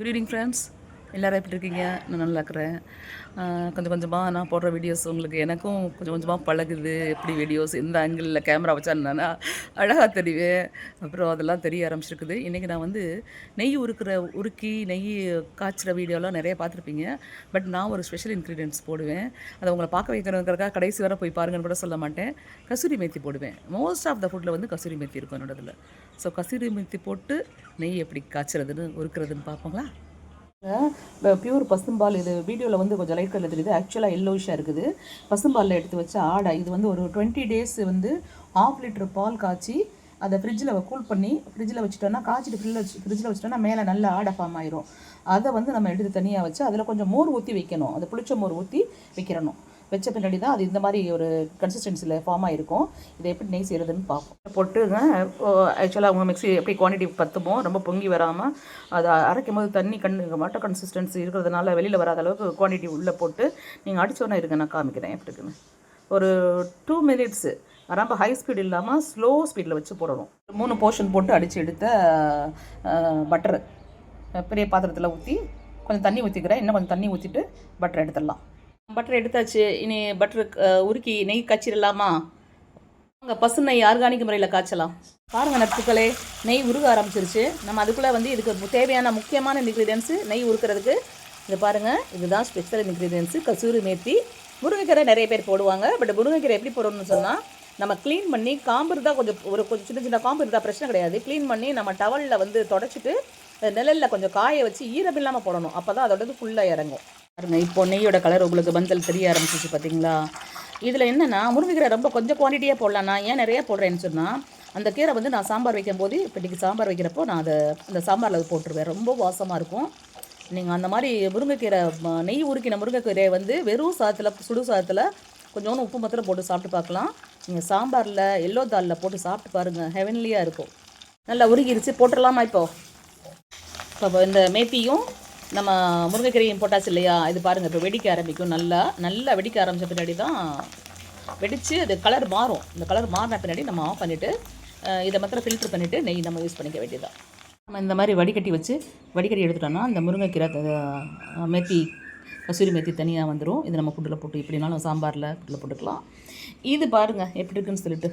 good evening friends. எல்லோரும் எப்படி இருக்கீங்க? நான் நல்லா இருக்கிறேன். கொஞ்சம் கொஞ்சமாக நான் போடுற வீடியோஸ் உங்களுக்கு எனக்கும் கொஞ்சம் கொஞ்சமாக பழகுது. எப்படி வீடியோஸ் எந்த ஆங்கிளில் கேமரா வச்சா நான் அழகாக தெரிவேன். அப்புறம் அதெல்லாம் தெரிய ஆரம்பிச்சிருக்குது. இன்றைக்கி நான் வந்து நெய் உருக்கிற உருக்கி நெய் காய்ச்சுற வீடியோலாம் நிறைய பார்த்துருப்பீங்க. பட் நான் ஒரு ஸ்பெஷல் இன்க்ரீடியன்ட்ஸ் போடுவேன். அதை உங்களை பார்க்க வைக்கிறதுக்காக கடைசி வரை போய் பாருங்கன்னு கூட சொல்ல மாட்டேன். கசூரி மேத்தி போடுவேன். மோஸ்ட் ஆஃப் த ஃபுட்டில் வந்து கசூரி மேத்தி இருக்கும் என்னோடதில். ஸோ கசூரி மேத்தி போட்டு நெய் எப்படி காய்ச்சறதுன்னு உருக்குறதுன்னு பார்ப்போங்களா? பியூர் பசும்பால் இது வீடியோவில் வந்து கொஞ்சம் லைட் கலர் தெரியுது. ஆக்சுவலாக எல்லோஷாக இருக்குது. பசும்பாலில் எடுத்து வச்ச ஆடை இது வந்து ஒரு டுவெண்ட்டி டேஸ் வந்து ஆஃப் லிட்டர் பால் காய்ச்சி அதை ஃப்ரிட்ஜில் கூல் பண்ணி ஃப்ரிட்ஜில் வச்சுட்டோன்னா காய்ச்சிட்டு ஃப்ரிட்ஜில் வச்சு ஃப்ரிட்ஜில் வச்சுட்டோன்னா மேலே நல்ல ஆடை ஃபார்ம் ஆயிரும். அதை வந்து நம்ம எடுத்து தனியாக வச்சு அதில் கொஞ்சம் மோர் ஊற்றி வைக்கணும். அதை புளிச்ச மோர் ஊற்றி வைக்கிறணும். வச்ச பின்னாடி தான் அது இந்த மாதிரி ஒரு கன்சிஸ்டன்சியில் ஃபார்ம் ஆகிருக்கும் இதை எப்படி நெய் செய்கிறதுன்னு பார்ப்போம். போட்டுங்க ஆக்சுவலாக அவங்க மிக்ஸி எப்படி குவான்டிட்டி பத்துமோ ரொம்ப பொங்கி வராமல் அதை அரைக்கும் போது தண்ணி கண் வாட்டர் கன்சிஸ்டன்சி இருக்கிறதுனால வெளியில் வராத அளவுக்கு குவான்டிட்டி உள்ளே போட்டு நீங்கள் அடிச்சோன்னே இருங்க நான் காமிக்கிறேன் எப்படி இருக்குன்னு. ஒரு டூ மினிட்ஸு ரொம்ப ஹை ஸ்பீட் இல்லாமல் ஸ்லோ ஸ்பீடில் வச்சு போடணும். மூணு போர்ஷன் போட்டு அடித்து எடுத்த பட்டர் பெரிய பாத்திரத்தில் ஊற்றி கொஞ்சம் தண்ணி ஊற்றிக்கிறேன் இன்னும் கொஞ்சம் தண்ணி ஊற்றிட்டு பட்டர் எடுத்துடலாம். பட்டர் எடுத்தாச்சு இனி பட்டர் உருக்கி நெய் காய்ச்சிடலாமா? அங்கே பசு நெய் ஆர்கானிக் முறையில் காய்ச்சலாம். பாருங்க நட்புகளே நெய் உருக ஆரம்பிச்சிருச்சு. நம்ம அதுக்குள்ளே வந்து இதுக்கு தேவையான முக்கியமான இன்க்ரீடியன்ஸு நெய் உருக்கிறதுக்கு இது பாருங்கள் இதுதான் ஸ்பெஷல் இன்க்ரீடியன்ஸு கசூரி மேத்தி. முருங்கைக்கீரை நிறைய பேர் போடுவாங்க பட் முருங்கைக்கீரை எப்படி போடணும்னு சொன்னால் நம்ம க்ளீன் பண்ணி காம்பு இருந்தால் கொஞ்சம் ஒரு கொஞ்சம் சின்ன சின்ன காம்பு இருந்தால் பிரச்சனை கிடையாது. க்ளீன் பண்ணி நம்ம டவலில் வந்து தொடச்சிட்டு நிழலில் கொஞ்சம் காய வச்சு ஈரம் இல்லாமல் போடணும். அப்போ தான் அதோடது ஃபுல்லாக இறங்கும். பாருங்க இப்போ நெய்யோட கலர் உங்களுக்கு பந்தல் தெரிய ஆரம்பிச்சிச்சு பார்த்தீங்களா இதில் என்னென்னா முருங்கைக்கீரை ரொம்ப கொஞ்சம் குவான்டிட்டியாக போடலாம். நான் ஏன் நிறைய போடுறேன்னு சொன்னால் அந்த கீரை வந்து நான் சாம்பார் வைக்கும்போது இப்போ இன்றைக்கி சாம்பார் வைக்கிறப்போ நான் அதை அந்த சாம்பாரில் அது போட்டுருவேன். ரொம்ப வாசமாக இருக்கும். நீங்கள் அந்த மாதிரி முருங்கைக்கீரை நெய் உருக்கின முருங்கைக்கீரையை வந்து வெறும் சாதத்தில் சுடு சாதத்தில் கொஞ்சோண்டு உப்பு மாத்திரம் போட்டு சாப்பிட்டு பார்க்கலாம். நீங்கள் சாம்பாரில் எல்லோ தாலில் போட்டு சாப்பிட்டு பாருங்கள் ஹெவன்லியாக இருக்கும். நல்லா உருகிருச்சு. போட்டுடலாமா இப்போது இப்போ இந்த மேத்தியும் நம்ம முருங்கைக்கீரையும் போட்டாச்சு இல்லையா? இது பாருங்கள் இப்போ வெடிக்க ஆரம்பிக்கும். நல்லா நல்லா வெடிக்க ஆரம்பித்த பின்னாடி தான் வெடித்து அது கலர் மாறும். இந்த கலர் மாறின பின்னாடி நம்ம ஆஃப் பண்ணிவிட்டு இதை மாத்திரம் ஃபில்ட்ரு பண்ணிவிட்டு நெய் நம்ம யூஸ் பண்ணிக்க வேண்டியதான் நம்ம இந்த மாதிரி வடிகட்டி வச்சு வடிகட்டி எடுத்துட்டோம்னா இந்த முருங்கைக்கீரை மெத்தி கசூரி மெத்தி தனியாக வந்துடும் இது நம்ம ஃபுட்டில் போட்டு இப்படினாலும் சாம்பாரில் ஃபுட்டில் போட்டுக்கலாம். இது பாருங்கள் எப்படி இருக்குன்னு சொல்லிட்டு.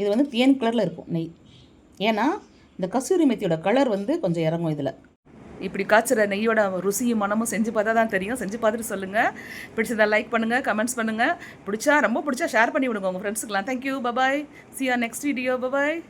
இது வந்து தேன் கலரில் இருக்கும் நெய். ஏன்னா இந்த கசூரி மெத்தியோட கலர் வந்து கொஞ்சம் இறங்கும் இதில். இப்படி காய்ச்சுற நெய்யோட ருசியும் மனமும் செஞ்சு பார்த்தா தான் தெரியும். செஞ்சு பார்த்துட்டு சொல்லுங்கள் பிடிச்சதா லைக் பண்ணுங்கள் கமெண்ட்ஸ் பண்ணுங்கள் பிடிச்சா ரொம்ப பிடிச்சா ஷேர் பண்ணி விடுங்க உங்கள் ஃப்ரெண்ட்ஸுக்கெலாம் thank you bye bye see our next video bye bye